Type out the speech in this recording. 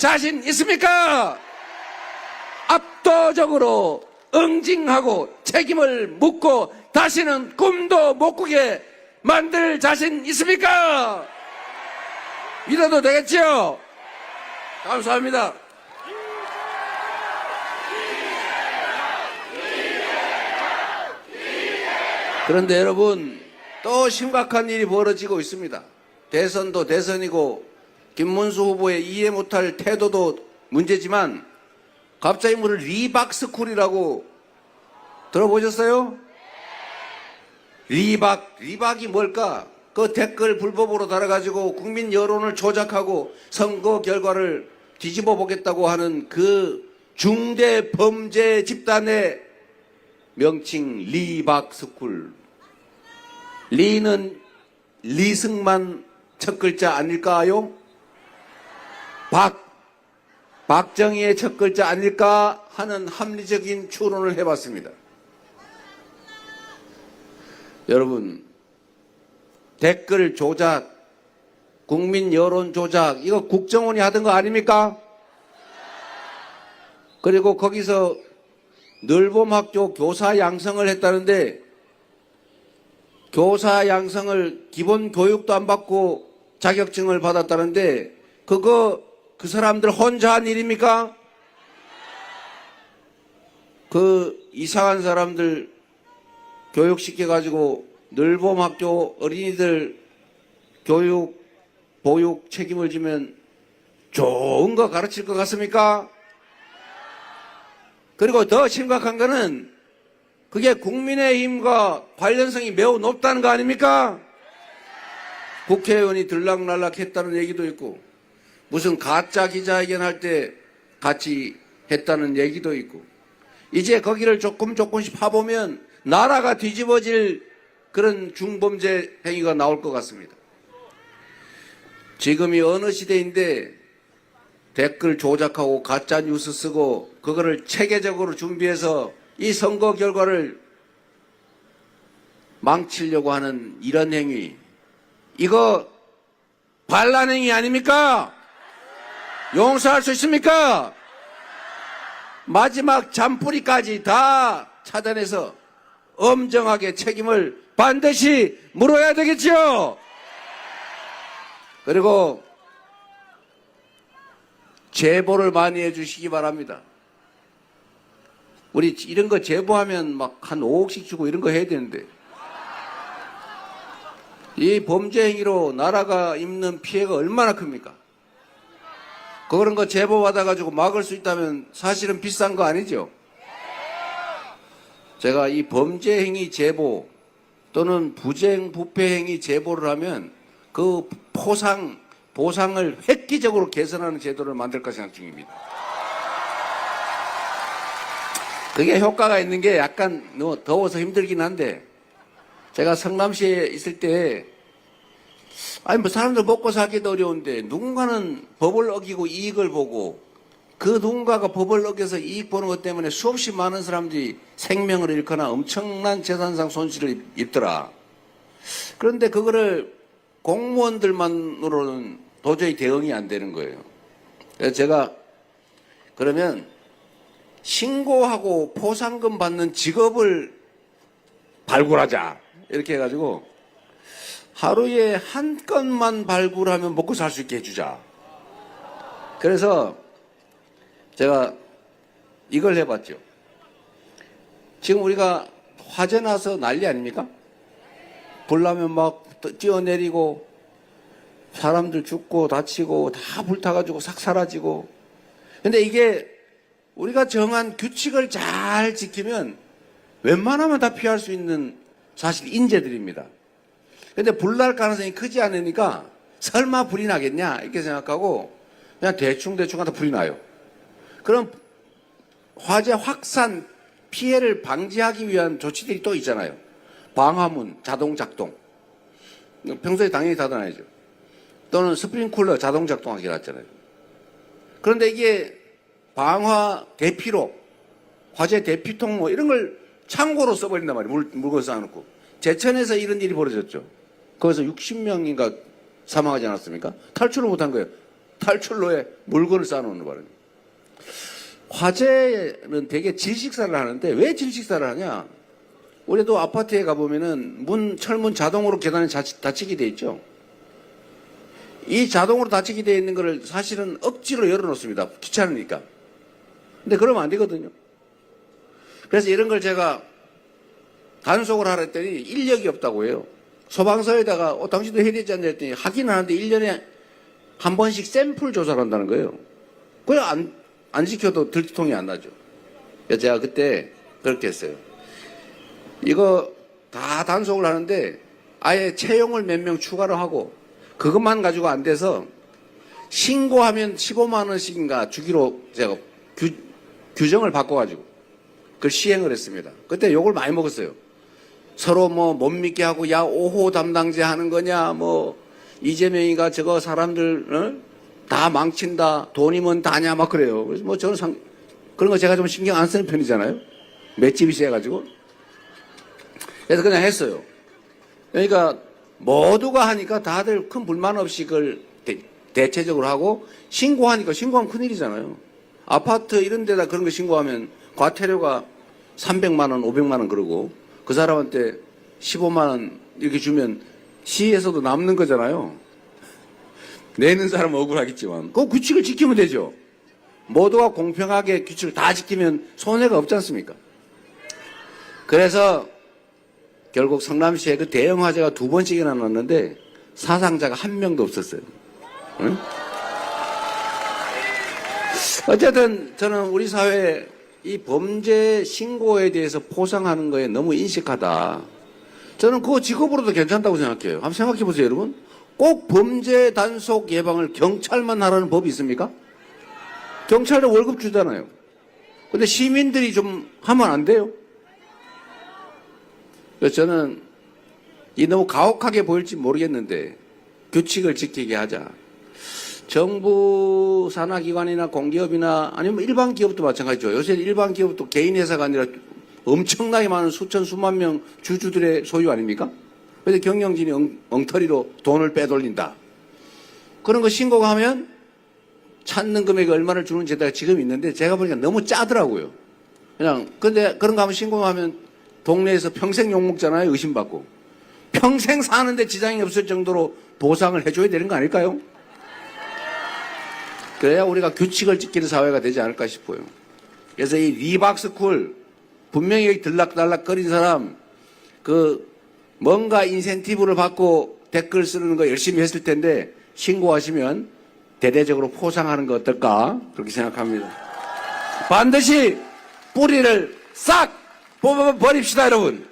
자신 있습니까? 압도적으로 응징하고 책임을 묻고 다시는 꿈도 못 꾸게 만들 자신 있습니까? 믿어도 되겠지요? 감사합니다. 그런데 여러분 또 심각한 일이 벌어지고 있습니다. 대선도 대선이고 김문수 후보의 이해 못할 태도도 문제지만 갑자기 뭐를 리박스쿨이라고 들어보셨어요? 리박, 리박이 뭘까? 그 댓글 불법으로 달아가지고 국민 여론을 조작하고 선거 결과를 뒤집어 보겠다고 하는 그 중대 범죄 집단의 명칭 리박스쿨. 리는 리승만 첫 글자 아닐까요? 박, 박정희의 첫 글자 아닐까 하는 합리적인 추론을 해봤습니다. 여러분, 댓글 조작, 국민 여론 조작, 이거 국정원이 하던 거 아닙니까? 그리고 거기서 늘봄학교 교사 양성을 했다는데 교사 양성을 기본 교육도 안 받고 자격증을 받았다는데 그거 그 사람들 혼자 한 일입니까? 그 이상한 사람들 교육시켜가지고 늘봄학교 어린이들 교육, 보육 책임을 지면 좋은 거 가르칠 것 같습니까? 그리고 더 심각한 거는 그게 국민의힘과 관련성이 매우 높다는 거 아닙니까? 국회의원이 들락날락 했다는 얘기도 있고, 무슨 가짜 기자회견 할 때 같이 했다는 얘기도 있고, 이제 거기를 조금 조금씩 파보면 나라가 뒤집어질 그런 중범죄 행위가 나올 것 같습니다. 지금이 어느 시대인데 댓글 조작하고 가짜 뉴스 쓰고 그거를 체계적으로 준비해서 이 선거 결과를 망치려고 하는 이런 행위 이거 반란 행위 아닙니까? 용서할 수 있습니까? 마지막 잔뿌리까지 다 차단해서 엄정하게 책임을 반드시 물어야 되겠죠. 그리고 제보를 많이 해주시기 바랍니다. 우리 이런 거 제보하면 막 한 5억씩 주고 이런 거 해야 되는데 이 범죄 행위로 나라가 입는 피해가 얼마나 큽니까? 그런 거 제보 받아가지고 막을 수 있다면 사실은 비싼 거 아니죠? 제가 이 범죄 행위 제보 또는 부정 부패 행위 제보를 하면 그 포상 보상을 획기적으로 개선하는 제도를 만들까 생각 중입니다. 그게 효과가 있는 게 약간 너무 더워서 힘들긴 한데 제가 성남시에 있을 때 아니 뭐 사람들 먹고 살기도 어려운데 누군가는 법을 어기고 이익을 보고 그 누군가가 법을 어겨서 이익 보는 것 때문에 수없이 많은 사람들이 생명을 잃거나 엄청난 재산상 손실을 입더라. 그런데 그거를 공무원들만으로는 도저히 대응이 안 되는 거예요. 그래서 제가 그러면 신고하고 포상금 받는 직업을 발굴하자. 이렇게 해가지고 하루에 한 건만 발굴하면 먹고 살 수 있게 해주자. 그래서 제가 이걸 해봤죠. 지금 우리가 화재 나서 난리 아닙니까? 불나면 막 뛰어내리고 사람들 죽고 다치고 다 불타가지고 싹 사라지고. 근데 이게 우리가 정한 규칙을 잘 지키면 웬만하면 다 피할 수 있는 사실 인재들입니다. 근데 불날 가능성이 크지 않으니까 설마 불이 나겠냐 이렇게 생각하고 그냥 대충 대충 하다 불이 나요. 그럼 화재 확산 피해를 방지하기 위한 조치들이 또 있잖아요. 방화문 자동 작동. 평소에 당연히 닫아놔야죠. 또는 스프링쿨러 자동 작동하기 놨잖아요. 그런데 이게 방화 대피로 화재 대피통 뭐 이런 걸 창고로 써버린단 말이에요. 물, 물건 쌓아놓고. 제천에서 이런 일이 벌어졌죠. 거기서 60명인가 사망하지 않았습니까? 탈출을 못한 거예요. 탈출로에 물건을 쌓아놓는 바람에. 화재는 되게 질식사를 하는데 왜 질식사를 하냐? 우리도 아파트에 가보면은 문, 철문 자동으로 계단에 닫히게 돼 있죠. 이 자동으로 닫히게 돼 있는 거를 사실은 억지로 열어놓습니다. 귀찮으니까. 근데 그러면 안 되거든요. 그래서 이런 걸 제가 단속을 하라 했더니 인력이 없다고 해요. 소방서에다가 어, 당신도 해야 되지 않냐 했더니 하긴 하는데 1년에 한 번씩 샘플 조사를 한다는 거예요. 그냥 안, 안 지켜도 들통이 안 나죠. 제가 그때 그렇게 했어요. 이거 다 단속을 하는데 아예 채용을 몇 명 추가로 하고 그것만 가지고 안 돼서 신고하면 15만 원씩인가 주기로 제가 규, 규정을 바꿔가지고 그걸 시행을 했습니다. 그때 욕을 많이 먹었어요. 서로 뭐 못 믿게 하고 야 5호 담당제 하는 거냐 뭐 이재명이가 저거 사람들 어? 다 망친다 돈이면 다냐 막 그래요. 그래서 뭐 저는 상, 그런 거 제가 좀 신경 안 쓰는 편이잖아요. 맷집이 세가지고 그래서 그냥 했어요. 그러니까 모두가 하니까 다들 큰 불만 없이 그걸 대, 대체적으로 하고 신고하니까 신고하면 큰일이잖아요. 아파트 이런 데다 그런 거 신고하면 과태료가 300만 원, 500만 원 그러고 그 사람한테 15만 원 이렇게 주면 시에서도 남는 거잖아요. 내는 사람은 억울하겠지만 그 규칙을 지키면 되죠. 모두가 공평하게 규칙을 다 지키면 손해가 없지 않습니까? 그래서 결국 성남시에 그 대형 화재가 두 번씩이나 났는데 사상자가 한 명도 없었어요. 응? 어쨌든 저는 우리 사회 이 범죄 신고에 대해서 포상하는 거에 너무 인식하다. 저는 그거 직업으로도 괜찮다고 생각해요. 한번 생각해 보세요, 여러분. 꼭 범죄 단속 예방을 경찰만 하라는 법이 있습니까? 경찰도 월급 주잖아요. 근데 시민들이 좀 하면 안 돼요? 그래서 저는 이 너무 가혹하게 보일지 모르겠는데 규칙을 지키게 하자. 정부 산하 기관이나 공기업이나 아니면 일반 기업도 마찬가지죠. 요새 일반 기업도 개인 회사가 아니라 엄청나게 많은 수천 수만 명 주주들의 소유 아닙니까? 그래서 경영진이 엉, 엉터리로 돈을 빼돌린다. 그런 거 신고하면 찾는 금액이 얼마를 주는 제도가 지금 있는데 제가 보니까 너무 짜더라고요. 그냥 근데 그런 거 하면 신고하면 동네에서 평생 욕먹잖아요. 의심받고. 평생 사는데 지장이 없을 정도로 보상을 해줘야 되는 거 아닐까요? 그래야 우리가 규칙을 지키는 사회가 되지 않을까 싶어요. 그래서 이 리박스쿨 분명히 여기 들락달락 거린 사람 그 뭔가 인센티브를 받고 댓글 쓰는 거 열심히 했을 텐데 신고하시면 대대적으로 포상하는 거 어떨까 그렇게 생각합니다. 반드시 뿌리를 싹 뽑아 버립시다 여러분.